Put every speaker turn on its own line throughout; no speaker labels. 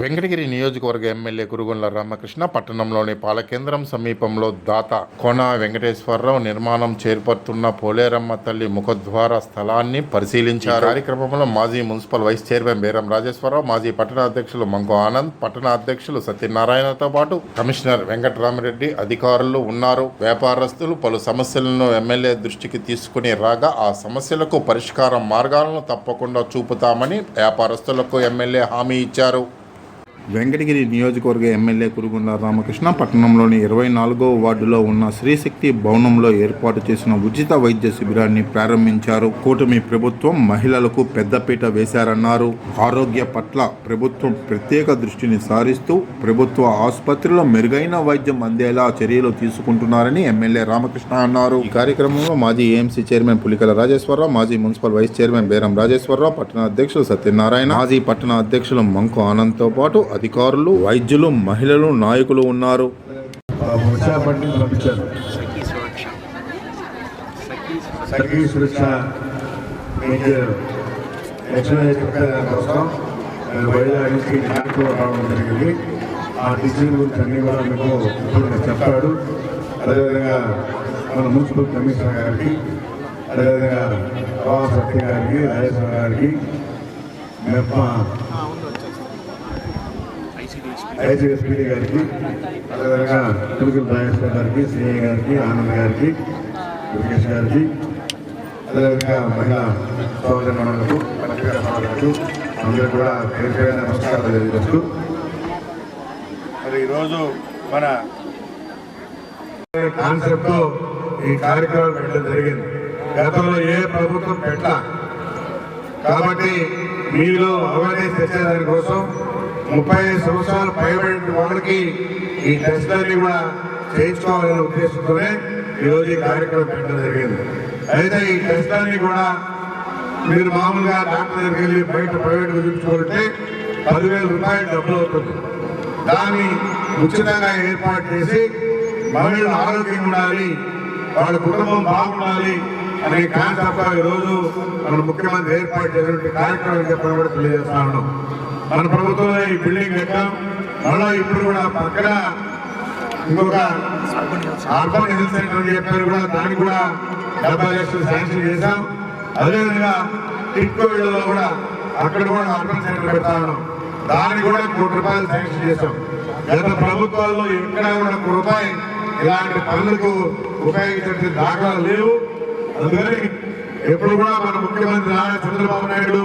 Venkatagiri నియోజకవర్గ MLA Kurugondla Ramakrishna పట్టణంలోని పాలకేంద్రం సమీపంలో దాత కోన వెంకటేశ్వరరావు నిర్మాణం చేపడుతున్న పోలేరమ్మ తల్లి ముఖద్వార స్థలాన్ని పరిశీలించారు. కార్యక్రమంలో మాజీ మున్సిపల్ వైస్ చైర్మన్ బేరం రాజేశ్వరరావు మాజీ పట్టణ అధ్యక్షులు మంకు ఆనంద్ పట్టణ అధ్యక్షులు సత్యనారాయణతో పాటు కమిషనర్ వెంకటరామరెడ్డి అధికారులు ఉన్నారు. వ్యాపారస్తులు పలు సమస్యలను ఎమ్మెల్యే దృష్టికి తీసుకుని రాగా ఆ సమస్యలకు పరిష్కారం మార్గాలను తప్పకుండా చూపుతామని వ్యాపారస్తులకు ఎమ్మెల్యే హామీ ఇచ్చారు. వెంకటగిరి నియోజకవర్గ ఎమ్మెల్యే కురుగుండ రామకృష్ణ పట్టణంలోని ఇరవై నాలుగో వార్డులో ఉన్న శ్రీశక్తి భవనంలో ఏర్పాటు చేసిన ఉచిత వైద్య శిబిరాన్ని ప్రారంభించారు. కూటమి ప్రభుత్వం మహిళలకు పెద్దపీట వేశారన్నారు. ఆరోగ్య పట్ల ప్రభుత్వం ప్రత్యేక దృష్టిని సారిస్తూ ప్రభుత్వ ఆసుపత్రిలో మెరుగైన వైద్యం అందేలా చర్యలు తీసుకుంటున్నారని ఎమ్మెల్యే రామకృష్ణ అన్నారు. ఈ కార్యక్రమంలో మాజీ ఏఎంసీ చైర్మన్ పులికల రాజేశ్వరరావు మాజీ మున్సిపల్ వైస్ చైర్మన్ బేరం రాజేశ్వరరావు పట్టణ అధ్యక్షులు సత్యనారాయణ మాజీ పట్టణ అధ్యక్షులు మంకు ఆనంద్తో పాటు అధికారులు వైద్యులు మహిళలు నాయకులు ఉన్నారు.
ఆ టీచింగ్ గురించి అన్ని కూడా మీకు ఇప్పుడు నేను చెప్తాడు అదేవిధంగా మన మున్సిపల్ కమిషనర్ గారికి అదేవిధంగా రావు సత్య గారికి రాజేశ్వర గారికి మెప్ప ఐసీఎస్పీ గారికి అదేవిధంగా తిరుగుల రాజేశ్వర గారికి సిఐ గారికి ఆనంద్ గారికి దుర్గేష్ గారికి అదేవిధంగా మహిళా సోదరి మండలకు పత్రికా సోదరులకు అందరూ కూడా పేరు పేరున నమస్కారాలు తెలియజేస్తూ. మరి ఈరోజు మన కాన్సెప్ట్ ఈ కార్యక్రమం పెట్టడం జరిగింది. గతంలో ఏ ప్రభుత్వం పెట్ట కాబట్టి మీలో అవేర్నెస్ తెచ్చేదాని కోసం ముప్పై ఐదు సంవత్సరాలు పైబడిన వాళ్ళకి ఈ టెస్ట్లన్నీ కూడా చేయించుకోవాలనే ఉద్దేశంతోనే ఈరోజు ఈ కార్యక్రమం పెట్టడం జరిగింది. అయితే ఈ టెస్ట్లన్నీ కూడా మీరు మామూలుగా డాక్టర్ దగ్గరికి వెళ్ళి బయట ప్రైవేట్ చూపించుకుంటే పదివేల రూపాయలు డబ్బులు అవుతుంది. దాన్ని ఉచితంగా ఏర్పాటు చేసి మహిళలు ఆరోగ్యంగా ఉండాలి వాళ్ళ కుటుంబం బాగుండాలి అనే కాన్సెప్ట్ ఈరోజు మన ముఖ్యమంత్రి ఏర్పాటు చేసినటువంటి కార్యక్రమం చెప్పడం కూడా తెలియజేస్తా ఉన్నాం. మన ప్రభుత్వంలో ఈ బిల్డింగ్ కట్టాం మళ్ళీ ఇప్పుడు కూడా పక్కన ఇంకొక అర్బన్ హెల్త్ సెంటర్ అని చెప్పారు కూడా దానికి కూడా డెబ్బై లక్షలు శాంక్షన్ చేశాం. అదేవిధంగా టిట్కో ఇళ్ళలో కూడా అక్కడ కూడా అర్బన్ సెంటర్ పెడతా ఉన్నాం. దానికి కూడా కోటి రూపాయలు శాంక్షన్ చేశాం. గత ప్రభుత్వాల్లో ఎక్కడ కూడా ఒక రూపాయి ఇలాంటి పనులకు ఉపయోగించే దాఖలాలు లేవు. అందుకని ఎప్పుడు కూడా మన ముఖ్యమంత్రి నారా చంద్రబాబు నాయుడు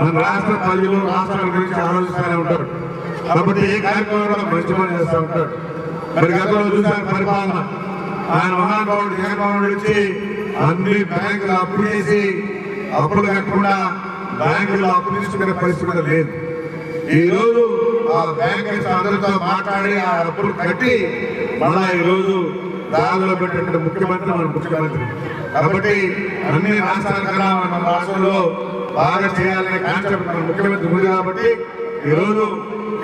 మన రాష్ట్ర ప్రజలు రాష్ట్రాల గురించి ఆలోచిస్తూనే ఉంటాడు కాబట్టి ఏ కార్యక్రమం కూడా మంచి పని చేస్తూ ఉంటాడు మరి గతంలో చూసారు పరిపాలన. ఆయన మహానుభావుడు జగన్మోహన్ రెడ్డి అన్ని బ్యాంకులు అప్పు చేసి అప్పులు కట్టకుండా బ్యాంకుల్లో అప్పు తీసుకునే పరిస్థితి కూడా లేదు. ఈరోజు ఆ బ్యాంకర్స్ అందరితో మాట్లాడి ఆ అప్పులు కట్టి మళ్ళా ఈరోజు రోజు పెట్టినటువంటి ముఖ్యమంత్రి మన ముఖ్యమంత్రి. కాబట్టి అన్ని రాష్ట్రాల కన్నా మన రాష్ట్రంలో బాగా చేయాలనే కాన్సెప్ట్ మన ముఖ్యమంత్రి ఉంది కాబట్టి ఈ రోజు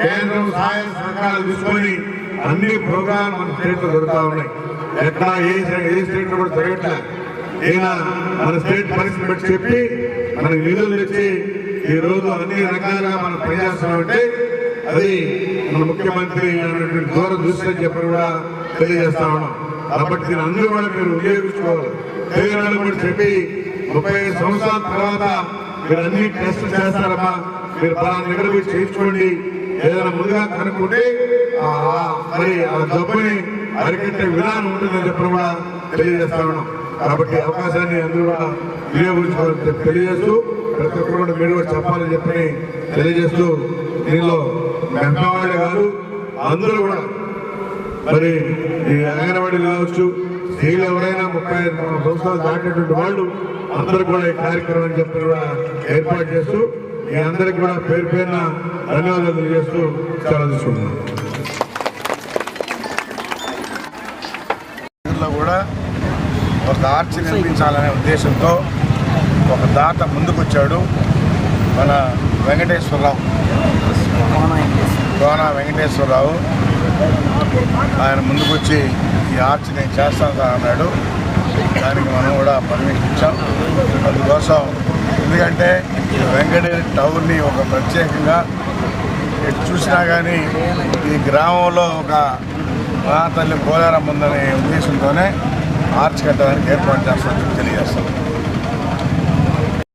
కేంద్రం సహాయ సహకారాలు తీసుకొని అన్ని ప్రోగ్రాం మన స్టేట్లో జరుగుతూ ఉన్నాయి. ఎక్కడ ఏ ఏ స్టేట్లో కూడా జరగట్లేదు ఈయన మన స్టేట్ పరిస్థితి పెట్టి చెప్పి మనకు నిధులు తెచ్చి ఈ రోజు అన్ని రకాలుగా మనం పనిచేస్తున్నామంటే అది మన ముఖ్యమంత్రి అనేటువంటి దూరం దృష్టి చెప్పి కూడా తెలియజేస్తా ఉన్నాం. కాబట్టి దీని అందరూ కూడా మీరు వినియోగించుకోవాలి. తెలియనాడు కూడా చెప్పి ముప్పై సంవత్సరాల తర్వాత మీరు అన్ని టెస్ట్ చేస్తారమ్మా. మీరు పలానా దగ్గర పోయి చేయించుకోండి. ఏదైనా ముందుగా కనుక్కుంటే మరి ఆ జబ్బుని అరికట్టే విధానం ఉంటుందని చెప్పడం కూడా తెలియజేస్తా ఉన్నాం. కాబట్టి అవకాశాన్ని అందరూ కూడా వినియోగించుకోవాలని తెలియజేస్తూ ప్రతి ఒక్కరు కూడా మీరు కూడా చెప్పాలని చెప్పి తెలియజేస్తూ దీనిలో మెంపవాళ్ళు గారు అందరూ కూడా మరి ఈ అంగన్వాడీలు కావచ్చు స్త్రీలు ఎవరైనా ముప్పై ఐదు సంవత్సరాలు దాటినటువంటి వాళ్ళు అందరూ కూడా ఈ కార్యక్రమం చెప్పి కూడా ఏర్పాటు చేస్తూ మీ అందరికి కూడా పేరు పేరున ధన్యవాదాలు తెలియజేస్తూ చాలా తీసుకుంటున్నాను.
కూడా ఒక ఆర్చి నిర్మించాలనే ఉద్దేశంతో ఒక దాత ముందుకొచ్చాడు మన వెంకటేశ్వరరావు. కోన వెంకటేశ్వరరావు. ఆయన ముందుకొచ్చి ఈ ఆర్చ్ నేను చేస్తాను సార్ అన్నాడు. దానికి మనం కూడా పర్మిషన్ ఇచ్చాం. అందుకోసం
ఎందుకంటే వెంకటేశ్వర టౌన్ని ఒక ప్రత్యేకంగా ఎటు చూసినా కానీ ఈ గ్రామంలో ఒక మా తల్లి పోలేరమ్మ ఉందనే ఉద్దేశంతోనే ఆర్చ్ కట్టడానికి ఏర్పాటు చేస్తామని తెలియజేస్తాం.